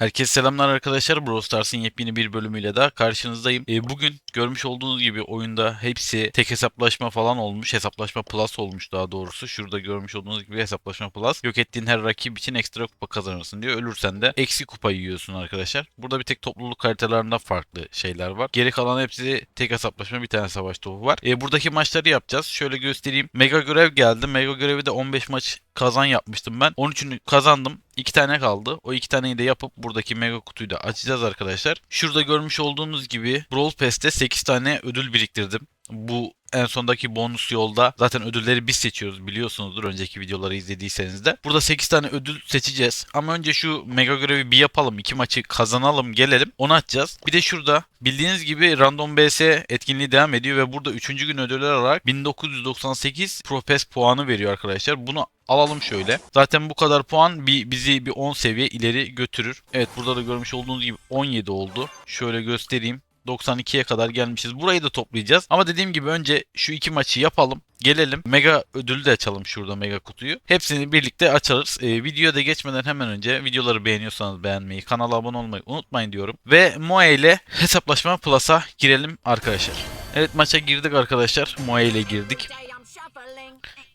Herkese selamlar arkadaşlar. Brawl Stars'ın yepyeni bir bölümüyle daha karşınızdayım. E, bugün görmüş olduğunuz gibi oyunda hepsi tek hesaplaşma falan olmuş. Hesaplaşma plus olmuş daha doğrusu. Şurada görmüş olduğunuz gibi hesaplaşma plus. Yok ettiğin her rakip için ekstra kupa kazanırsın diyor. Ölürsen de eksi kupa yiyorsun arkadaşlar. Burada bir tek topluluk haritalarında farklı şeyler var. Geri kalan hepsi tek hesaplaşma bir tane savaş topu var. E, buradaki maçları yapacağız. Şöyle göstereyim. Mega görev geldi. Mega görevi de 15 maç kazan yapmıştım ben. 13'ünü kazandım. 2 tane kaldı. O 2 taneyi de yapıp buradaki mega kutuyu da açacağız arkadaşlar. Şurada görmüş olduğunuz gibi Brawl Pass'te 8 tane ödül biriktirdim. Bu en sondaki bonus yolda zaten ödülleri biz seçiyoruz biliyorsunuzdur önceki videoları izlediyseniz de. Burada 8 tane ödül seçeceğiz. Ama önce şu mega görevi bir yapalım. 2 maçı kazanalım gelelim. Onu açacağız. Bir de şurada bildiğiniz gibi Random BS etkinliği devam ediyor ve burada 3. gün ödüller olarak 1998 Profes puanı veriyor arkadaşlar. Bunu alalım şöyle. Zaten bu kadar puan bir, bizi bir 10 seviye ileri götürür. Evet burada da görmüş olduğunuz gibi 17 oldu. Şöyle göstereyim. 92'ye kadar gelmişiz. Burayı da toplayacağız. Ama dediğim gibi önce şu iki maçı yapalım. Gelelim. Mega ödülü de açalım şurada mega kutuyu. Hepsini birlikte açarız. Ee, videoya da geçmeden hemen önce videoları beğeniyorsanız beğenmeyi, kanala abone olmayı unutmayın diyorum. Ve Moe ile hesaplaşma plus'a girelim arkadaşlar. Evet maça girdik arkadaşlar. Moe ile girdik.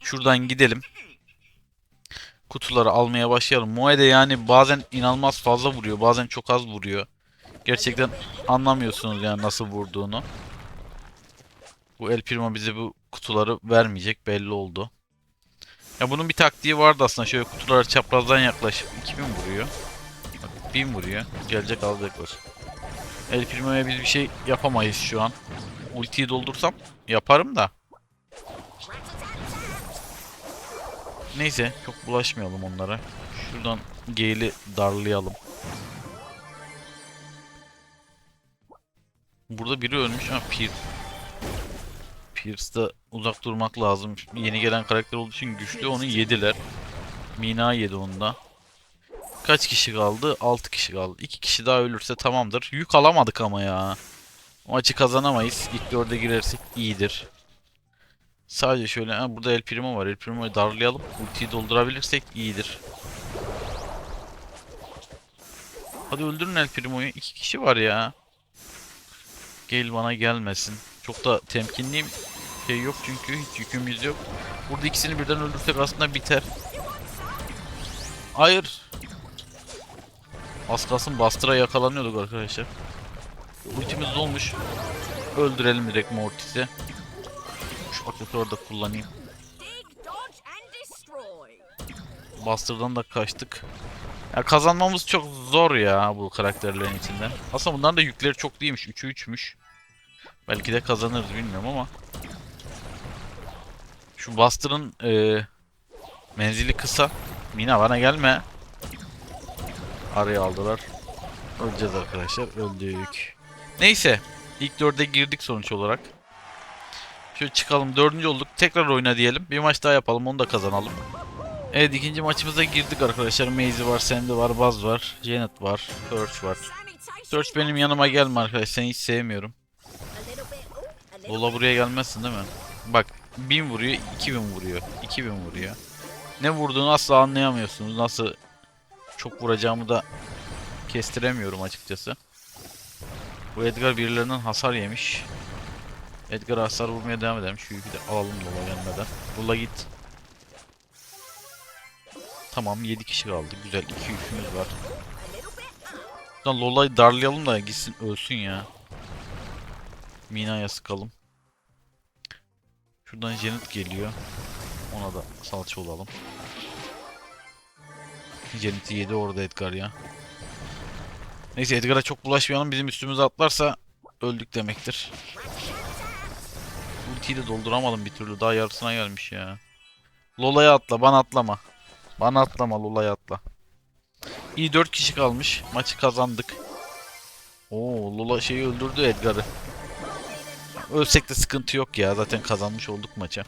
Şuradan gidelim. Kutuları almaya başlayalım. Moe de yani bazen inanılmaz fazla vuruyor. Bazen çok az vuruyor. Gerçekten anlamıyorsunuz yani nasıl vurduğunu. Bu El Primo bize bu kutuları vermeyecek belli oldu. Ya bunun bir taktiği vardı aslında. Şöyle kutulara çaprazdan yaklaşıp 2000 vuruyor. Bak 1000 vuruyor. Gelecek alacaklar. El Primo'ya biz bir şey yapamayız şu an. Ultiyi doldursam yaparım da. Neyse çok bulaşmayalım onlara. Şuradan Gale'i darlayalım. Burada biri ölmüş ama Pierce. Pierce'da uzak durmak lazım. Yeni gelen karakter olduğu için güçlü. Onu yediler. Mina yedi onda. Kaç kişi kaldı? 6 kişi kaldı. 2 kişi daha ölürse tamamdır. Yük alamadık ama ya. Maçı kazanamayız. İlk dörde girersek iyidir. Sadece şöyle ha, burada El Primo var. El Primo'yu darlayalım. Ultiyi doldurabilirsek iyidir. Hadi öldürün El Primo'yu. İki kişi var ya. Gel bana gelmesin. Çok da temkinliyim. Şey yok çünkü hiç yükümüz yok. Burada ikisini birden öldürsek aslında biter. Hayır. Az kalsın bastıra yakalanıyorduk arkadaşlar. Ultimiz dolmuş. Öldürelim direkt Mortis'i. Şu aksesuarı da kullanayım. Bastırdan da kaçtık. Ya kazanmamız çok zor ya bu karakterlerin içinden. Aslında bunların da yükleri çok değilmiş. 3'ü 3'müş. Belki de kazanırız bilmiyorum ama. Şu Buster'ın e, menzili kısa. Mina bana gelme. Araya aldılar. Öleceğiz arkadaşlar. Öldük. Neyse. İlk dörde girdik sonuç olarak. Şöyle çıkalım. Dördüncü olduk. Tekrar oyna diyelim. Bir maç daha yapalım. Onu da kazanalım. Evet ikinci maçımıza girdik arkadaşlar. Maze var, Sandy var, Buzz var, Janet var, Search var. Search benim yanıma gelme arkadaş. Seni hiç sevmiyorum. Lola buraya gelmezsin değil mi? Bak 1000 vuruyor, 2000 vuruyor, 2000 vuruyor. Ne vurduğunu asla anlayamıyorsunuz. Nasıl çok vuracağımı da kestiremiyorum açıkçası. Bu Edgar birilerinden hasar yemiş. Edgar hasar vurmaya devam edelim. Şu yükü de alalım Lola gelmeden. Lola git. Tamam 7 kişi kaldı. Güzel 2 yükümüz var. Lan Lola'yı darlayalım da gitsin ölsün ya. Mina'ya sıkalım. Şuradan Janet geliyor. Ona da salça olalım. Janet'i yedi orada Edgar ya. Neyse Edgar'a çok bulaşmayalım. Bizim üstümüze atlarsa öldük demektir. Ultiyi de dolduramadım bir türlü. Daha yarısına gelmiş ya. Lola'ya atla. Bana atlama. Bana atlama Lola'ya atla. İyi 4 kişi kalmış. Maçı kazandık. Oo Lola şeyi öldürdü Edgar'ı. Ölsek de sıkıntı yok ya. Zaten kazanmış olduk maça.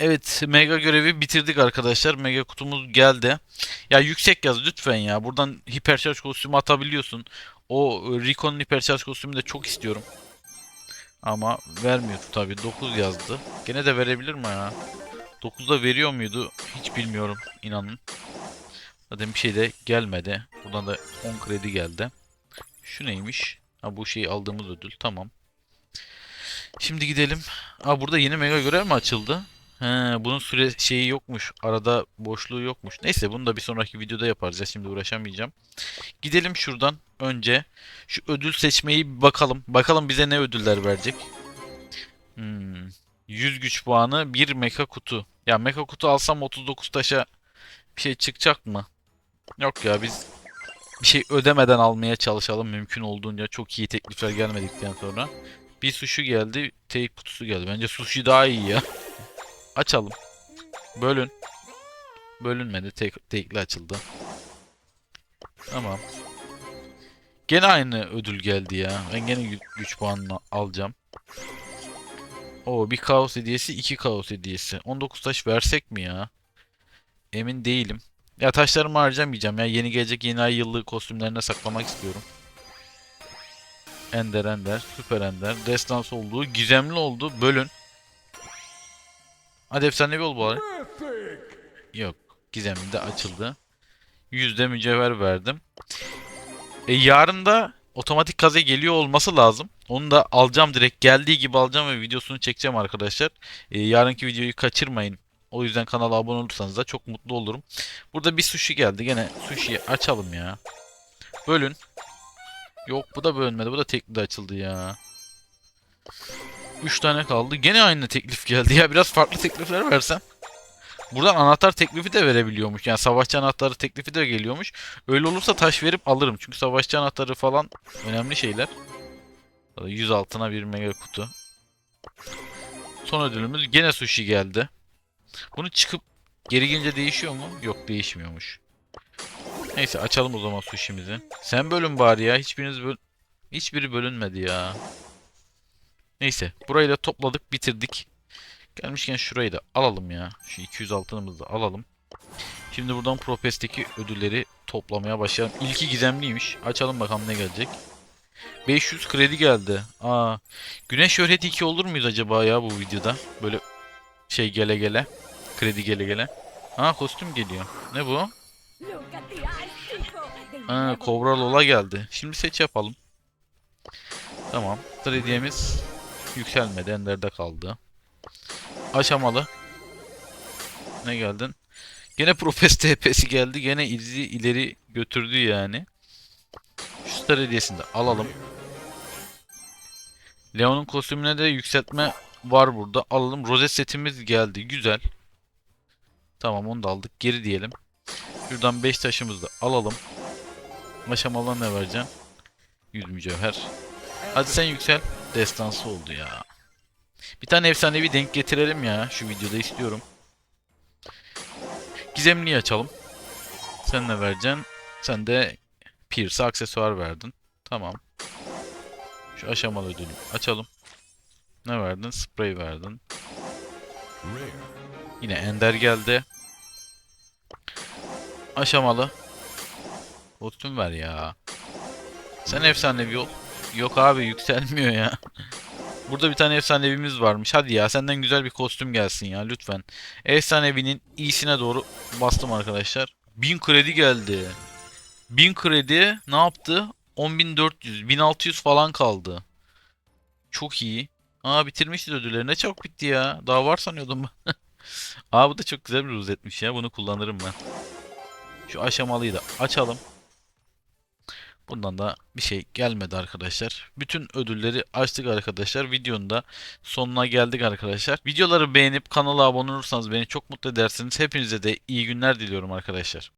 Evet mega görevi bitirdik arkadaşlar. Mega kutumuz geldi. Ya yüksek yaz lütfen ya. Buradan hipercharge kostümü atabiliyorsun. O Rico'nun hipercharge kostümünü de çok istiyorum. Ama vermiyor tabi 9 yazdı. Gene de verebilir mi ya? 9'da veriyor muydu? Hiç bilmiyorum inanın. Zaten bir şey de gelmedi. Buradan da 10 kredi geldi. Şu neymiş? Ha bu şeyi aldığımız ödül. Tamam. Şimdi gidelim. Aa burada yeni mega görev mi açıldı? He, bunun süre şeyi yokmuş. Arada boşluğu yokmuş. Neyse bunu da bir sonraki videoda yaparız. Ya şimdi uğraşamayacağım. Gidelim şuradan önce. Şu ödül seçmeyi bir bakalım. Bakalım bize ne ödüller verecek. Hmm. 100 güç puanı, bir meka kutu. Ya meka kutu alsam 39 taşa bir şey çıkacak mı? Yok ya biz bir şey ödemeden almaya çalışalım mümkün olduğunca çok iyi teklifler gelmedikten sonra. Bir sushi geldi, teyp kutusu geldi. Bence sushi daha iyi ya. Açalım. Bölün. Bölünmedi. Tek, tekli açıldı. Tamam. Gene aynı ödül geldi ya. Ben gene gü- güç puanını alacağım. O bir kaos hediyesi, iki kaos hediyesi. 19 taş versek mi ya? Emin değilim. Ya taşlarımı harcamayacağım ya. Yeni gelecek yeni ay yıllığı kostümlerine saklamak istiyorum. Ender Ender, Süper Ender, Destans olduğu, gizemli oldu. Bölün. Hadi efsanevi ol bari. Yok. Gizemli de açıldı. Yüzde mücevher verdim. E, yarın da otomatik kaze geliyor olması lazım. Onu da alacağım direkt. Geldiği gibi alacağım ve videosunu çekeceğim arkadaşlar. E, yarınki videoyu kaçırmayın. O yüzden kanala abone olursanız da çok mutlu olurum. Burada bir sushi geldi. Gene sushi'yi açalım ya. Bölün. Yok bu da bölünmedi. Bu da tekli açıldı ya. 3 tane kaldı. Gene aynı teklif geldi ya. Biraz farklı teklifler versem. Buradan anahtar teklifi de verebiliyormuş. Yani savaşçı anahtarı teklifi de geliyormuş. Öyle olursa taş verip alırım. Çünkü savaşçı anahtarı falan önemli şeyler. 100 altına bir mega kutu. Son ödülümüz gene sushi geldi. Bunu çıkıp geri gelince değişiyor mu? Yok değişmiyormuş. Neyse açalım o zaman sushi'mizi. Sen bölün bari ya. Hiçbiriniz böl Hiçbiri bölünmedi ya. Neyse. Burayı da topladık bitirdik. Gelmişken şurayı da alalım ya. Şu 200 altınımızı da alalım. Şimdi buradan Propest'teki ödülleri toplamaya başlayalım. İlki gizemliymiş. Açalım bakalım ne gelecek. 500 kredi geldi. Aa, Güneş şöhreti 2 olur muyuz acaba ya bu videoda? Böyle şey gele gele. Kredi gele gele. Ha kostüm geliyor. Ne bu? Ha, Kobra Lola geldi. Şimdi seç yapalım. Tamam. Krediyemiz yükselmedi. Ender'de kaldı. Aşamalı. Ne geldin? Gene Profes TP'si geldi. Gene izi ileri götürdü yani. Şu star hediyesini de alalım. Leon'un kostümüne de yükseltme var burada. Alalım. Rozet setimiz geldi. Güzel. Tamam onu da aldık. Geri diyelim. Şuradan 5 taşımızı da alalım. Aşamalı ne vereceğim? 100 mücevher. Hadi sen yüksel. Destansı oldu ya. Bir tane efsanevi denk getirelim ya. Şu videoda istiyorum. Gizemliyi açalım. Sen ne vereceksin? Sen de Pierce aksesuar verdin. Tamam. Şu aşamalı ödülü açalım. Ne verdin? Spray verdin. Yine Ender geldi. Aşamalı. Kostüm ver ya. Sen efsanevi ol. Yok abi yükselmiyor ya. Burada bir tane efsanevimiz varmış. Hadi ya senden güzel bir kostüm gelsin ya lütfen. Efsanevinin iyisine doğru bastım arkadaşlar. 1000 kredi geldi. 1000 kredi ne yaptı? 10400, 1600 falan kaldı. Çok iyi. Aa bitirmişiz ödülleri. Ne çabuk bitti ya. Daha var sanıyordum. Aa bu da çok güzel bir rozetmiş ya. Bunu kullanırım ben. Şu aşamalıyı da açalım. Bundan da bir şey gelmedi arkadaşlar. Bütün ödülleri açtık arkadaşlar. Videonun da sonuna geldik arkadaşlar. Videoları beğenip kanala abone olursanız beni çok mutlu edersiniz. Hepinize de iyi günler diliyorum arkadaşlar.